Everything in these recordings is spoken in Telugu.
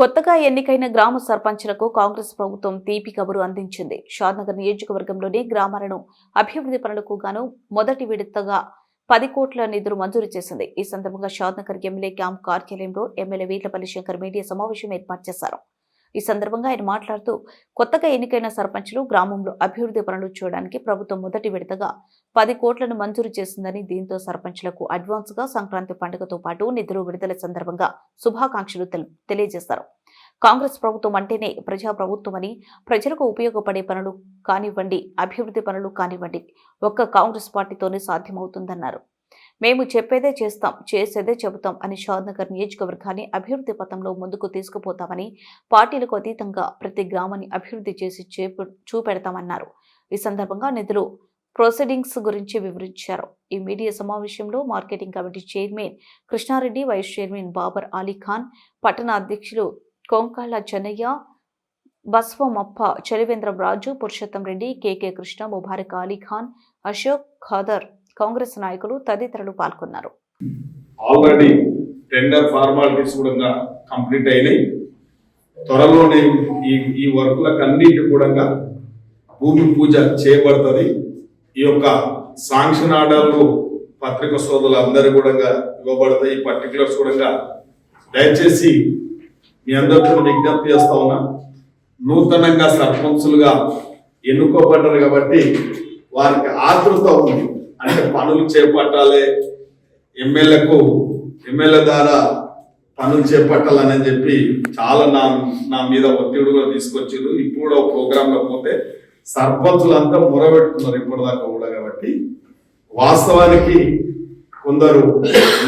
కొత్తగా ఎన్నికైన గ్రామ సర్పంచ్లకు కాంగ్రెస్ ప్రభుత్వం తీపి కబురు అందించింది. షాద్నగర్ నియోజకవర్గంలోని గ్రామాలను అభివృద్ధి పనులకు గాను మొదటి విడతగా పది కోట్ల నిధులు మంజూరు చేసింది. ఈ సందర్భంగా షాద్నగర్ ఎమ్మెల్యే క్యాంప్ కార్యాలయంలో ఎమ్మెల్యే వీర్లపల్లి శంకర్ మీడియా సమావేశం ఏర్పాటు చేశారు. ఈ సందర్భంగా ఆయన మాట్లాడుతూ కొత్తగా ఎన్నికైన సర్పంచులు గ్రామంలో అభివృద్ధి పనులు చేయడానికి ప్రభుత్వం మొదటి విడతగా పది కోట్లను మంజూరు చేసిందని దీంతో సర్పంచులకు అడ్వాన్స్గా సంక్రాంతి పండుగతో పాటు నిధులు విడుదల సందర్భంగా శుభాకాంక్షలు తెలియజేశారు కాంగ్రెస్ ప్రభుత్వం అంటేనే ప్రజా ప్రజలకు ఉపయోగపడే పనులు కానివ్వండి అభివృద్ధి పనులు కానివ్వండి ఒక్క కాంగ్రెస్ పార్టీతోనే సాధ్యమవుతుందన్నారు. మేము చెప్పేదే చేస్తాం చేసేదే చెబుతాం అని షాద్నగర్ నియోజకవర్గాన్ని అభివృద్ధి పథంలో ముందుకు తీసుకుపోతామని పార్టీలకు అతీతంగా ప్రతి గ్రామాన్ని అభివృద్ధి చేసి చూపెడతామన్నారు. ఈ సందర్భంగా నిధులు ప్రొసీడింగ్స్ గురించి వివరించారు. ఈ మీడియా సమావేశంలో marketing committee chairman Krishnareddy vice chairman Babar Alikhan పట్టణ అధ్యక్షులు కొంకాళ్ళ చెన్నయ్య బస్వమప్ప చలివేంద్రం రాజు పురుషోత్తం రెడ్డి కేకే కృష్ణ ముబారక్ అలీఖాన్ అశోక్ ఖాదర్ కాంగ్రెస్ నాయకులు తదితరులు పాల్గొన్నారు. ఆల్రెడీ టెండర్ ఫార్మాలిటీస్ కూడా కంప్లీట్ అయినాయి. త్వరలోనే ఈ ఈ వర్కులకు అన్నిటి కూడా భూమి పూజ చేయబడుతుంది. ఈ యొక్క సాంక్షన్ ఆర్డర్లు పత్రిక సోదరులు అందరూ కూడా ఇవ్వబడతాయి. ఈ పర్టికులర్స్ కూడా దయచేసి మీ అందరితో విజ్ఞప్తి చేస్తా ఉన్నా నూతనంగా సర్పంచులుగా ఎన్నుకోబడ్డారు కాబట్టి వారికి ఆతృత ఉంది. అంటే పనులు చేపట్టాలి. ఎమ్మెల్యేకు ఎమ్మెల్యే ద్వారా పనులు చేపట్టాలని చెప్పి చాలా నా నా మీద ఒత్తిడి కూడా తీసుకొచ్చారు ఇప్పుడు ప్రోగ్రాంలో ప్రోగ్రామ్ పోతే సర్పంచులంతా మొరబెట్టుకున్నారు ఇప్పటిదాకా కూడా కాబట్టి. వాస్తవానికి కొందరు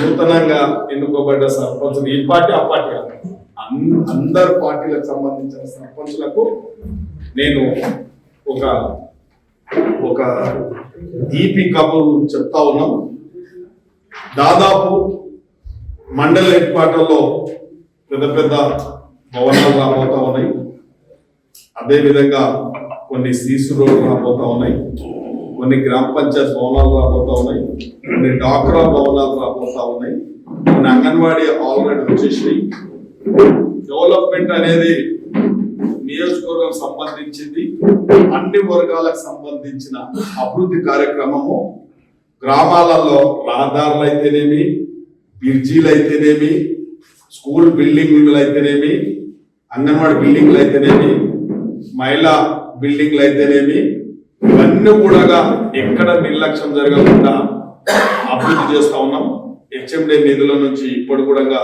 నూతనంగా ఎన్నుకోబడ్డ సర్పంచులు ఈ పార్టీ ఆ పార్టీ అందరు పార్టీలకు సంబంధించిన సర్పంచులకు నేను ఒక ఒక ఈపీ కబురు చెప్తా ఉన్నాం. దాదాపు మండల హెడ్ క్వార్టర్లో పెద్ద పెద్ద భవనాలు రాబోతా ఉన్నాయి. అదేవిధంగా కొన్ని సీసు రోడ్లు రాబోతా ఉన్నాయి. కొన్ని గ్రామ పంచాయత్ భవనాలు రాబోతా ఉన్నాయి. కొన్ని డాక్రా భవనాలు రాబోతా ఉన్నాయి. కొన్ని అంగన్వాడీ ఆల్రెడీ వచ్చేసి డెవలప్మెంట్ అనేది నియోజకవర్గం సంబంధించింది అన్ని వర్గాలకు సంబంధించిన అభివృద్ధి కార్యక్రమము గ్రామాలలో రహదారులు అయితేనేమి బ్రిడ్జీలు అయితేనేమి స్కూల్ బిల్డింగ్లు అయితేనేమి అంగన్వాడీ బిల్డింగ్లు అయితేనేమి మహిళా బిల్డింగ్లు అయితేనేమి ఇవన్నీ కూడా ఎక్కడ నిర్లక్ష్యం జరగకుండా అభివృద్ధి చేస్తా ఉన్నాం. హెచ్ఎండి నిధుల నుంచి ఇప్పుడు కూడా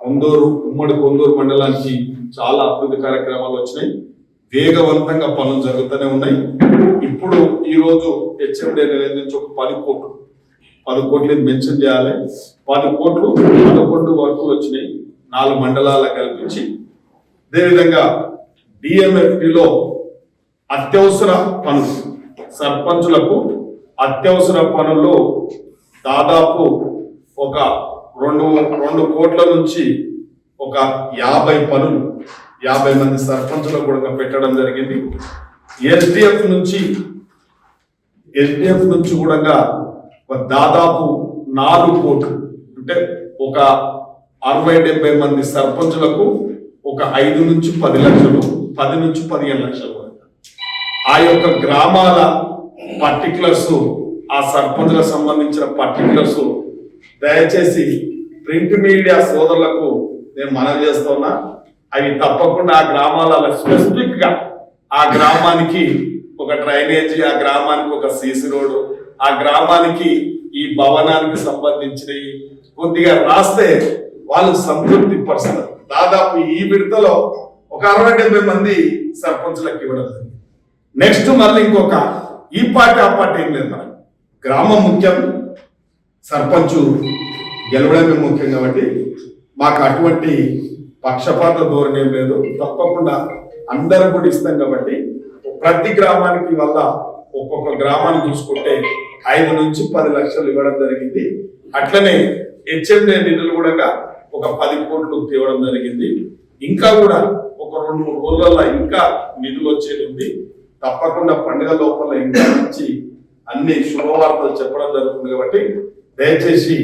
కొందూరు ఉమ్మడి కొందూరు మండలానికి చాలా అభివృద్ధి కార్యక్రమాలు వచ్చినాయి. వేగవంతంగా పనులు జరుగుతూనే ఉన్నాయి. ఇప్పుడు ఈరోజు రోజు హెచ్ఎండి నుంచి ఒక పది కోట్లు పది కోట్లు మెన్షన్ చేయాలి. పది కోట్లు పదకొండు వర్కులు వచ్చినాయి. నాలుగు మండలాల కల్పించి. అదేవిధంగా డిఎంఎఫ్టిలో అత్యవసర పనులు సర్పంచులకు అత్యవసర పనుల్లో దాదాపు ఒక రెండు రెండు కోట్ల నుంచి ఒక యాభై పనులు యాభై మంది సర్పంచులకు కూడా పెట్టడం జరిగింది. ఎస్డిఎఫ్ నుంచి ఎస్డిఎఫ్ నుంచి కూడా ఒక దాదాపు నాలుగు కోట్లు అంటే ఒక అరవై డెబ్బై మంది సర్పంచులకు ఒక ఐదు నుంచి పది లక్షలు పది నుంచి పదిహేను లక్షలు. ఆ యొక్క గ్రామాల పర్టికులర్స్ ఆ సర్పంచులకు సంబంధించిన పర్టికులర్స్ దయచేసి ప్రింట్ మీడియా సోదరులకు నేను మనవి చేస్తున్నా అవి తప్పకుండా ఆ గ్రామాల స్పెసిఫిక్గా ఆ గ్రామానికి ఒక డ్రైనేజీ ఆ గ్రామానికి ఒక సీసీ రోడ్డు ఆ గ్రామానికి ఈ భవనానికి సంబంధించినవి కొద్దిగా రాస్తే వాళ్ళు సంతృప్తి పరుస్తారు. దాదాపు ఈ విడతలో ఒక అరవై డెబ్బై మంది సర్పంచులకు ఇవ్వడం నెక్స్ట్ మళ్ళీ ఇంకొక ఈ పార్టీ ఆ పార్టీ ఏం లేదు మనకు. గ్రామం ముఖ్యం సర్పంచు గెలవడమే ముఖ్యం కాబట్టి మాకు అటువంటి పక్షపాత ధోరణి ఏం లేదు. తప్పకుండా అందరూ కూడా ఇస్తాం కాబట్టి ప్రతి గ్రామానికి వల్ల ఒక్కొక్క గ్రామాన్ని చూసుకుంటే ఐదు నుంచి పది లక్షలు ఇవ్వడం జరిగింది. అట్లనే హెచ్ఎండే నిధులు కూడా ఒక పది కోట్లు తేవడం జరిగింది. ఇంకా కూడా ఒక రెండు మూడు రోజులలో ఇంకా నిధులు వచ్చేది ఉంది. తప్పకుండా పండుగ లోపల ఇంకా మంచి అన్ని శుభవార్తలు చెప్పడం జరుగుతుంది కాబట్టి దయచేసి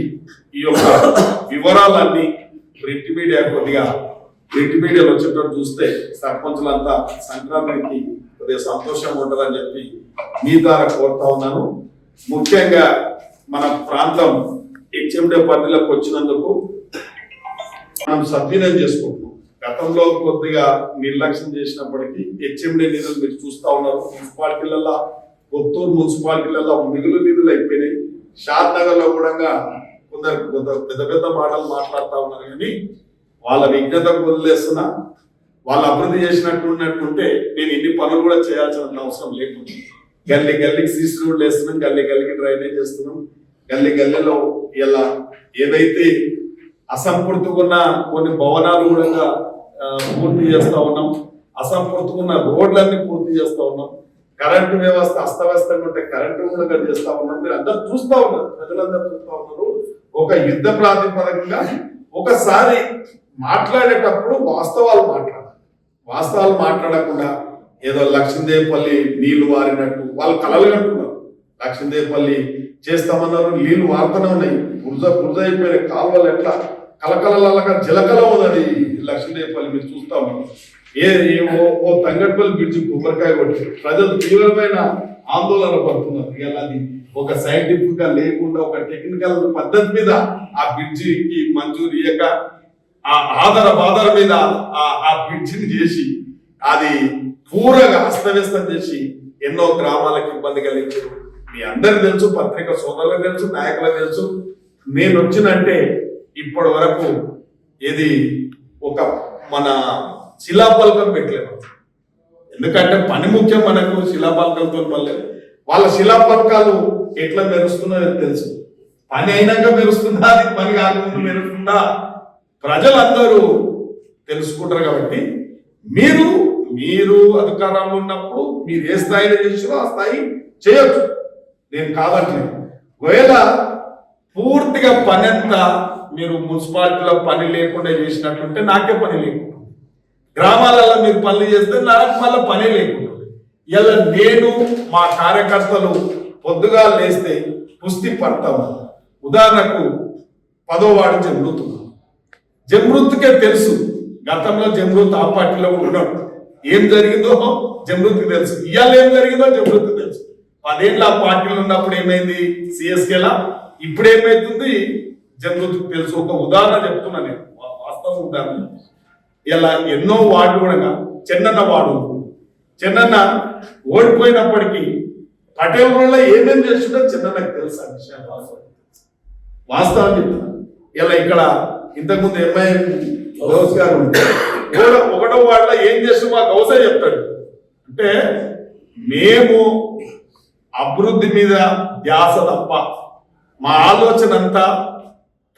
ఈ యొక్క వివరాలన్నీ ప్రింట్ మీడియా కొద్దిగా ప్రింట్ మీడియాలో వచ్చేటట్టు చూస్తే సర్పంచులంతా సంక్రాంతికి కొద్దిగా సంతోషంగా ఉంటుందని చెప్పి మీ ద్వారా కోరుతా ఉన్నాను. ముఖ్యంగా మన ప్రాంతం హెచ్ఎండే పరిధిలోకి వచ్చినందుకు మనం సద్వినియోగం చేసుకుంటున్నాం. గతంలో కొద్దిగా నిర్లక్ష్యం చేసినప్పటికీ హెచ్ఎండే నిధులు మీరు చూస్తా ఉన్నారు. మున్సిపాలిటీలలో కొత్తూరు మున్సిపాలిటీలలో మిగులు నిధులు అయిపోయినాయి. షాద్ నగర్లో కూడా కొందరు కొందరు పెద్ద పెద్ద మాటలు మాట్లాడుతా ఉన్నారు కానీ వాళ్ళ విజ్ఞతకు వదిలేస్తున్నా వాళ్ళు అభివృద్ధి చేసినట్టు ఉన్నట్టుంటే నేను ఇన్ని పనులు కూడా చేయాల్సిన అవసరం లేకుండా గల్లీ గల్లీకి సీసీ రోడ్లు వేస్తున్నాం గల్లీ గల్లీకి డ్రైనేజ్ చేస్తున్నాం. గల్లీ గల్లీలో ఇలా ఏదైతే అసంపూర్తికున్న కొన్ని భవనాలు కూడా పూర్తి చేస్తూ ఉన్నాం. అసంపూర్తికున్న రోడ్లన్నీ పూర్తి చేస్తూ ఉన్నాం. కరెంటు వ్యవస్థ అస్తవ్యస్తంగా ఉంటే కరెంటు కూడా చేస్తా ఉన్నాం. మీరు అందరు చూస్తూ ఉన్నారు. ప్రజలందరూ చూస్తా ఉన్నారు. ఒక యుద్ధ ప్రాతిపదికగా ఒకసారి మాట్లాడేటప్పుడు వాస్తవాలు మాట్లాడాలి. వాస్తవాలు మాట్లాడకుండా ఏదో లక్ష్మీదేవిపల్లి నీళ్ళు వారినట్టు వాళ్ళు కలలు కంటున్నారు లక్ష్మీదేవిపల్లి చేస్తామన్నారు నీళ్ళు వారుతూనే ఉన్నాయి. బురద బురద అయిపోయిన కాలువలు ఎట్లా? కలకలలగా జలకల ఉన్నది లక్ష్మీదేవిపల్లి మీరు చూస్తా ఉన్నారు. ఏ ఓ ఓ తంగట్పల్లి బ్రిడ్జి కొబ్బరికాయ కొట్టి ప్రజలు తీవ్రమైన ఆందోళన పడుతున్నారు. ఇవాళ అది ఒక సైంటిఫిక్గా లేకుండా ఒక టెక్నికల్ పద్ధతి మీద ఆ బ్రిడ్జికి మంజూరు ఇయ్యక ఆ ఆధార బాధల మీద ఆ ఆ బ్రిడ్జిని చేసి అది పూరగా అస్తవ్యస్తం చేసి ఎన్నో గ్రామాలకు ఇబ్బంది కలిగించారు మీ అందరికి తెలుసు పత్రిక సోదరులకు తెలుసు నాయకులకు తెలుసు. నేను వచ్చినంటే ఇప్పటి వరకు ఇది ఒక మన శిలాపలకం పెట్టలేదు. ఎందుకంటే పని ముఖ్యం మనకు శిలాపలకంతో పర్లేదు వాళ్ళ శిలాపలకాలు ఎట్లా మెరుస్తున్నాయో తెలుసు. పని అయినాక మెరుస్తుందా? అది పని కాకుండా మెరుస్తుందా? ప్రజలందరూ తెలుసుకుంటారు కాబట్టి మీరు మీరు అధికారంలో ఉన్నప్పుడు మీరు ఏ స్థాయిలో చేసినా ఆ స్థాయి చేయొచ్చు. నేను కావట్లేదు ఒకవేళ పూర్తిగా పని అంతా మీరు మున్సిపాలిటీలో పని లేకుండా చేసినట్టుంటే నాకే పని లేకుండా గ్రామాలలో మీరు పనులు చేస్తే నాకు మళ్ళీ పని లేకుంటుంది ఇలా నేను మా కార్యకర్తలు పొద్దుగా లేస్తే పుష్టి పడతాము ఉదాహరణకు పదో వాడు జమృతు జమృత్కే తెలుసు గతంలో జమృత్ ఆ పార్టీలో ఉన్నాడు. ఏం జరిగిందో జమృత్కి తెలుసు. ఇవాళ ఏం జరిగిందో జమృత్కి తెలుసు. పదేళ్ళు ఆ పార్టీలో ఉన్నప్పుడు ఏమైంది? సిఎస్కేలా? ఇప్పుడు ఏమైతుంది జమృత్కి తెలుసు. ఒక ఉదాహరణ చెప్తున్నా నేను. వాస్తవం ఉదాహరణ. ఇలా ఎన్నో వార్డు కూడా చెన్నన్న వార్డు చెన్నన్న ఓడిపోయినప్పటికీ పటేల్ ఏమేమి ఏమేం చేస్తుందో చిన్నన్నకు తెలుసు ఆ విషయాలు వాస్తవం. వాస్తవం చెప్తున్నా. ఇలా ఇక్కడ ఇంతకుముందు ఎంఐ గౌస్ గారు ఉంటే ఒకటో- వాళ్ళ ఏం చేస్తూ మా గౌసే చెప్తాడు. అంటే మేము అభివృద్ధి మీద ధ్యాస తప్ప మా ఆలోచన అంతా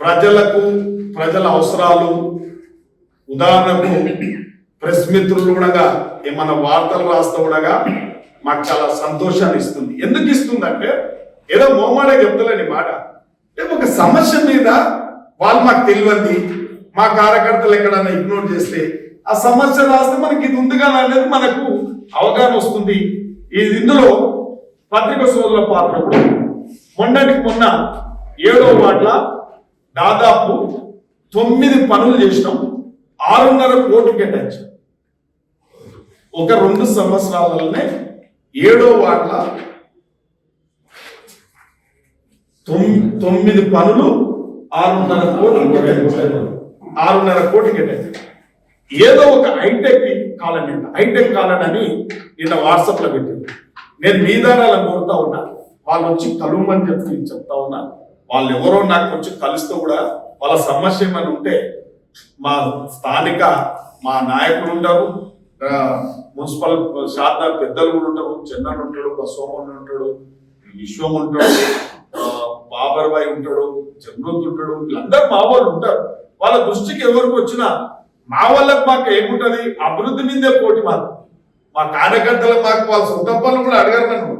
ప్రజలకు ప్రజల అవసరాలు ఉదాహరణకు ప్రెస్ మిత్రులు కూడా ఏమన్నా వార్తలు రాస్తా కూడా మాకు చాలా సంతోషాన్ని ఇస్తుంది. ఎందుకు ఇస్తుందంటే ఏదో మోమాడే చెప్తలేని మాట. అంటే ఒక సమస్య మీద వాళ్ళు మాకు తెలియంది. మా కార్యకర్తలు ఎక్కడన్నా ఇగ్నోర్ చేస్తే ఆ సమస్య రాస్తే మనకి ఇది ఉందిగా అనేది మనకు అవగాహన వస్తుంది. ఇది ఇందులో పత్రిక సోదరుల పాత్ర కూడా. మొన్నటికి మొన్న ఏడో వాట్ల దాదాపు తొమ్మిది పనులు చేసినాం. ఆరున్నర కోట్లు కేటాయించాం. ఒక రెండు సంవత్సరాలనే ఏడో వాట్ల తొమ్మిది పనులు ఆరున్నర కోట్లు ఆరున్నర కోట్లు కేటాయించారు ఏదో ఒక హైటెక్ కాలనీ అంట. హైటెక్ కాలనీ అని నిన్న వాట్సాప్లో పెట్టింది. నేను మీ దారాలను కోరుతా ఉన్నా. వాళ్ళు వచ్చి కలుమని చెప్పి చెప్తా ఉన్నా. వాళ్ళు ఎవరో నాకు వచ్చి కలిస్తూ కూడా వాళ్ళ సమస్య ఏమైనా ఉంటే మా స్థానిక మా నాయకులు ఉంటారు మున్సిపల్ శారదా పెద్దలు కూడా ఉంటారు చెన్నన్ ఉంటాడు బసోమన్ ఉంటాడు విశ్వం ఉంటాడు బాబర్బాయి ఉంటాడు చంద్రోత్ ఉంటాడు వీళ్ళందరూ మా వాళ్ళు ఉంటారు. వాళ్ళ దృష్టికి ఎవరికి వచ్చినా మా వాళ్ళకి మాకు ఏముంటది? అభివృద్ధి మీదే పోటీ మాకు మా కార్యకర్తలకు మాకు వాళ్ళ సొంత పనులు కూడా అడగారు నన్ను.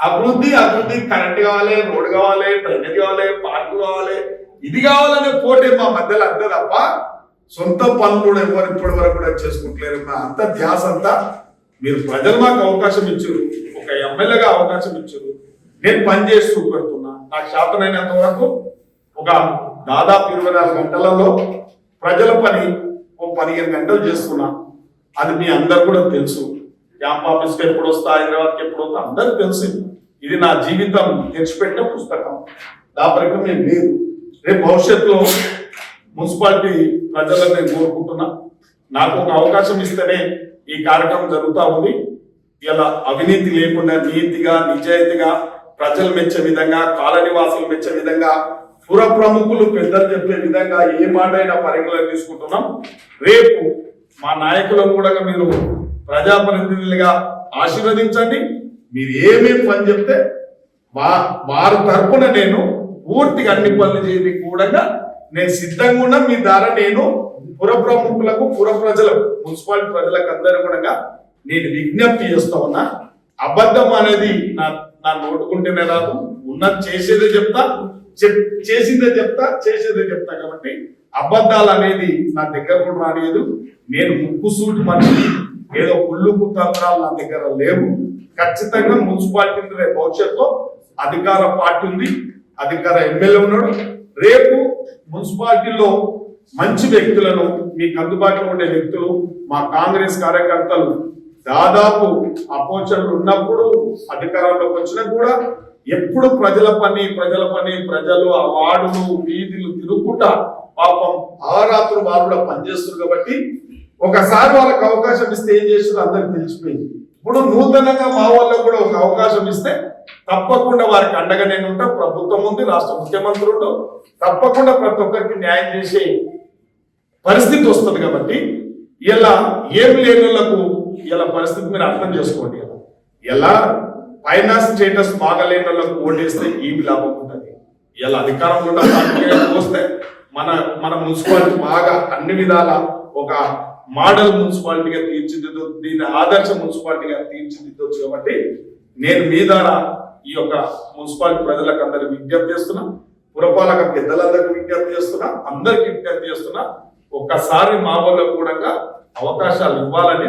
అభివృద్ధి అభివృద్ధి కరెంట్ కావాలి రోడ్డు కావాలి డ్రైనేజ్ కావాలి పార్కు కావాలి ఇది కావాలనే పోటీ మా మధ్యలో అంతే తప్ప సొంత పనులు కూడా ఎవరు ఇప్పటి వరకు కూడా చేసుకుంటలేరు అంత ధ్యాస అంతా మీరు ప్రజలు మాకు అవకాశం ఇచ్చారు. ఒక ఎమ్మెల్యేగా అవకాశం ఇచ్చారు. నేను పని చేసి చూపెడుతున్నా నాకు శాతమైనంత వరకు ఒక దాదాపు ఇరవై నాలుగు గంటలలో ప్రజల పని ఓ పదిహేను గంటలు చేస్తున్నా. అది మీ అందరు కూడా తెలుసు. క్యాంప్ ఆఫీస్కి ఎప్పుడు వస్తా హైదరాబాద్కి ఎప్పుడు వస్తా అందరికి తెలుసు. ఇది నా జీవితం తెచ్చిపెట్టిన పుస్తకం. దాపరికం నేను లేదు. రేపు భవిష్యత్తులో మున్సిపాలిటీ ప్రజలను నేను కోరుకుంటున్నా. నాకు ఒక అవకాశం ఇస్తేనే ఈ కార్యక్రమం జరుగుతూ ఉంది. ఇలా అవినీతి లేకుండా నీతిగా నిజాయితీగా ప్రజలు మెచ్చే విధంగా కాలనివాసులు మెచ్చే విధంగా పుర ప్రముఖులు పెద్దలు చెప్పే విధంగా ఏ మాట అయినా పరిగణలో తీసుకుంటున్నాం. రేపు మా నాయకులను కూడా మీరు ప్రజాప్రతినిధులుగా ఆశీర్వదించండి. మీరు ఏమేమి పని చెప్తే వా వారి తరపున నేను పూర్తిగా అన్ని పనులు చేయడానికి కూడా నేను సిద్ధంగా ఉన్నా మీ ద్వారా నేను పుర ప్రముఖులకు పుర ప్రజలకు మున్సిపాలిటీ ప్రజలకు అందరూ కూడా నేను విజ్ఞప్తి చేస్తా ఉన్నా అబద్ధం అనేది నా నా నోటుకుంటేనే రాదు. ఉన్నది చేసేదే చెప్తా చేసిందే చెప్తా చేసేదే చెప్తా కాబట్టి అబద్ధాలు అనేది నా దగ్గర కూడా రాలేదు. నేను ముక్కుసూటి మనిషి ఏదో కుళ్ళు కుతంత్రాలు నా దగ్గర లేవు. ఖచ్చితంగా మున్సిపాలిటీ రేపు భవిష్యత్తులో అధికార పార్టీ ఉంది అధికార ఎమ్మెల్యే ఉన్నాడు. రేపు మున్సిపాలిటీలో మంచి వ్యక్తులను మీకు అందుబాటులో ఉండే వ్యక్తులు మా కాంగ్రెస్ కార్యకర్తలు దాదాపు అపోచనలు ఉన్నప్పుడు అధికారంలోకి వచ్చినా కూడా ఎప్పుడు ప్రజల పని ప్రజల పని ప్రజలు ఆ వార్డులు వీధులు తిరుగుకుంటా పాపం ఆరాత్రులు వారు కూడా పనిచేస్తారు కాబట్టి ఒకసారి వాళ్ళకి అవకాశం ఇస్తే ఏం చేస్తుందో అందరికి తెలిసిపోయింది. ఇప్పుడు నూతనంగా మా వాళ్ళకు కూడా ఒక అవకాశం ఇస్తే తప్పకుండా వారికి అండగా నేను ఉంటా ప్రభుత్వం ఉంది రాష్ట్ర ముఖ్యమంత్రి ఉండు తప్పకుండా ప్రతి ఒక్కరికి న్యాయం చేసే పరిస్థితి వస్తుంది కాబట్టి ఇలా ఏం లేని వాళ్ళకు ఇలా పరిస్థితి మీరు అర్థం చేసుకోండి. ఇలా ఎలా ఫైనాన్స్ స్టేటస్ బాగలేని వాళ్ళకు ఓటేస్తే ఏమి లాభం ఉంటుంది? ఇలా అధికారం కూడా వస్తే మన మన మున్సిపాలిటీ బాగా అన్ని విధాల ఒక మోడల్ మున్సిపాలిటీగా తీర్చిదిద్దు దీన్ని ఆదర్శ మున్సిపాలిటీగా తీర్చిదిద్దొచ్చు కాబట్టి నేను మీ ద్వారా ఈ యొక్క మున్సిపాలిటీ ప్రజలకు అందరికి విజ్ఞప్తి చేస్తున్నా పురపాలక పెద్దలందరికీ విజ్ఞప్తి చేస్తున్నా అందరికి విజ్ఞప్తి చేస్తున్నా ఒక్కసారి మా వాళ్ళకు కూడా అవకాశాలు ఇవ్వాలని